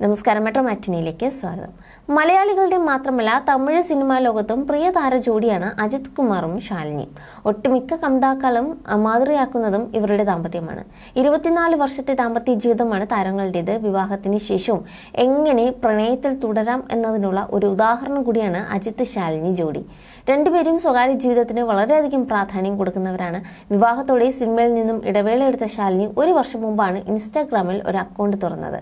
നമസ്കാരം മെട്രോ മാറ്റിനിയിലേക്ക് സ്വാഗതം. മലയാളികളുടെ മാത്രമല്ല തമിഴ് സിനിമാ ലോകത്തും പ്രിയ താര ജോഡിയാണ് അജിത് കുമാറും ശാലിനിയും ഒട്ടുമിക്ക കമിതാക്കളും മാതൃയാക്കുന്നതും ഇവരുടെ ദാമ്പത്യമാണ്. ഇരുപത്തിനാല് വർഷത്തെ ദാമ്പത്യ ജീവിതമാണ് താരങ്ങളുടേത്. വിവാഹത്തിന് ശേഷവും എങ്ങനെ പ്രണയത്തിൽ തുടരാം എന്നതിനുള്ള ഒരു ഉദാഹരണം കൂടിയാണ് അജിത് ശാലിനി ജോഡി. രണ്ടുപേരും സ്വകാര്യ ജീവിതത്തിന് വളരെയധികം പ്രാധാന്യം കൊടുക്കുന്നവരാണ്. വിവാഹത്തോടെ സിനിമയിൽ നിന്നും ഇടവേള എടുത്ത ശാലിനി ഒരു വർഷം മുമ്പാണ് ഇൻസ്റ്റാഗ്രാമിൽ ഒരു അക്കൗണ്ട് തുറന്നത്.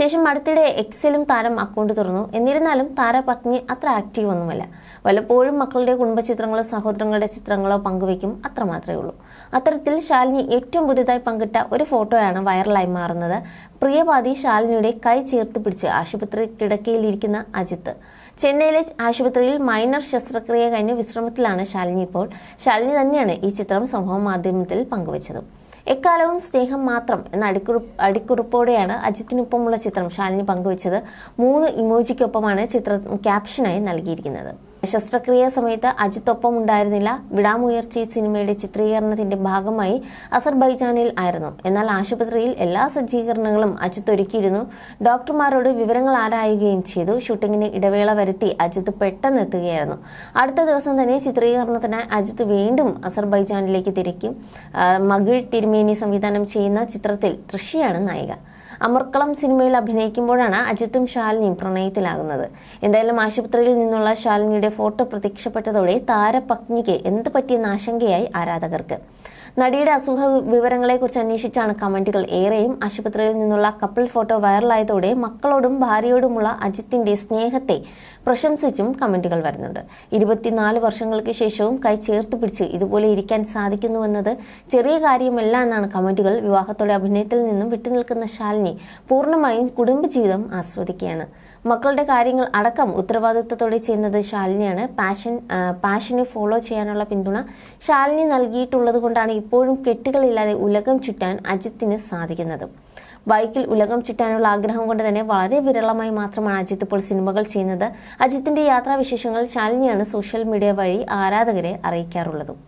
ശേഷം അടുത്തിടെ എക്സിലും താരം അക്കൗണ്ട് തുറന്നു. എന്നിരുന്നാലും താരപത്നി അത്ര ആക്റ്റീവ് ഒന്നുമല്ല. വല്ലപ്പോഴും മക്കളുടെ കുടുംബചിത്രങ്ങളോ സഹോദരങ്ങളുടെ ചിത്രങ്ങളോ പങ്കുവയ്ക്കും അത്ര മാത്രമേ ഉള്ളൂ. അത്തരത്തിൽ ശാലിനി ഏറ്റവും പുതിയതായി പങ്കിട്ട ഒരു ഫോട്ടോയാണ് വൈറലായി മാറുന്നത്. പ്രിയപാതി ശാലിനിയുടെ കൈ ചേർത്ത് പിടിച്ച് ആശുപത്രി കിടക്കയിലിരിക്കുന്ന അജിത്ത്. ചെന്നൈയിലെ ആശുപത്രിയിൽ മൈനർ ശസ്ത്രക്രിയ കഴിഞ്ഞ് വിശ്രമത്തിലാണ് ശാലിനി ഇപ്പോൾ. ശാലിനി തന്നെയാണ് ഈ ചിത്രം സമൂഹ മാധ്യമത്തിൽ പങ്കുവച്ചത്. എക്കാലവും സ്നേഹം മാത്രം എന്ന അടിക്കുറി അടിക്കുറിപ്പോടെയാണ് അജിത്തിനൊപ്പമുള്ള ചിത്രം ശാലിനി പങ്കുവച്ചത്. മൂന്ന് ഇമോജിക്കൊപ്പമാണ് ചിത്രം ക്യാപ്ഷനായി നൽകിയിരിക്കുന്നത്. ശസ്ത്രക്രിയ സമയത്ത് അജിത്തൊപ്പം ഉണ്ടായിരുന്നില്ല. വിടാമുയർച്ചി സിനിമയുടെ ചിത്രീകരണത്തിന്റെ ഭാഗമായി അസർബൈജാനിൽ ആയിരുന്നു. എന്നാൽ ആശുപത്രിയിൽ എല്ലാ സജ്ജീകരണങ്ങളും അജിത്ത് ഒരുക്കിയിരുന്നു. ഡോക്ടർമാരോട് വിവരങ്ങൾ ആരായുകയും ചെയ്തു. ഷൂട്ടിങ്ങിന് ഇടവേള വരുത്തി അജിത്ത് പെട്ടെന്ന് എത്തുകയായിരുന്നു. അടുത്ത ദിവസം തന്നെ ചിത്രീകരണത്തിനായി അജിത്ത് വീണ്ടും അസർബൈജാനിലേക്ക് തിരിക്കും. മകിഴ് തിരുമേനി സംവിധാനം ചെയ്യുന്ന ചിത്രത്തിൽ തൃഷിയാണ് നായിക. അമർക്കളം സിനിമയിൽ അഭിനയിക്കുമ്പോഴാണ് അജിത്തും ശാലിനിയും പ്രണയത്തിലാകുന്നത്. എന്തായാലും ആശുപത്രിയിൽ നിന്നുള്ള ശാലിനിയുടെ ഫോട്ടോ പ്രത്യക്ഷപ്പെട്ടതോടെ താരപത്നിക്ക് എന്ത് പറ്റിയെന്ന ആശങ്കയായി ആരാധകർക്ക്. നടിയുടെ അസുഖ വിവരങ്ങളെക്കുറിച്ച് അന്വേഷിച്ചാണ് കമന്റുകൾ ഏറെയും. ആശുപത്രിയിൽ നിന്നുള്ള കപ്പിൾ ഫോട്ടോ വൈറലായതോടെ മക്കളോടും ഭാര്യയോടുമുള്ള അജിത്തിന്റെ സ്നേഹത്തെ പ്രശംസിച്ചും കമന്റുകൾ വരുന്നുണ്ട്. ഇരുപത്തിനാല് വർഷങ്ങൾക്ക് ശേഷവും കൈ ചേർത്ത് പിടിച്ച് ഇതുപോലെ ഇരിക്കാൻ സാധിക്കുന്നുവെന്നത് ചെറിയ കാര്യമല്ല എന്നാണ് കമന്റുകൾ. വിവാഹത്തോടെ അഭിനയത്തിൽ നിന്നും വിട്ടുനിൽക്കുന്ന ശാലിനി പൂർണമായും കുടുംബജീവിതം ആസ്വദിക്കുകയാണ്. മക്കളുടെ കാര്യങ്ങൾ അടക്കം ഉത്തരവാദിത്വത്തോടെ ചെയ്യുന്നത് ശാലിനിയാണ്. പാഷൻ പാഷനെ ഫോളോ ചെയ്യാനുള്ള പിന്തുണ ശാലിനി നൽകിയിട്ടുള്ളത് കൊണ്ടാണ് ഇപ്പോഴും കെട്ടുകളില്ലാതെ ഉലകം ചുറ്റാൻ അജിത്തിന് സാധിക്കുന്നത്. ബൈക്കിൽ ഉലകം ചുറ്റാനുള്ള ആഗ്രഹം കൊണ്ട് തന്നെ വളരെ വിരളമായി മാത്രമാണ് അജിത്ത് ഇപ്പോൾ സിനിമകൾ ചെയ്യുന്നത്. അജിത്തിന്റെ യാത്രാവിശേഷങ്ങൾ ശാലിനിയാണ് സോഷ്യൽ മീഡിയ വഴി ആരാധകരെ അറിയിക്കാറുള്ളതും.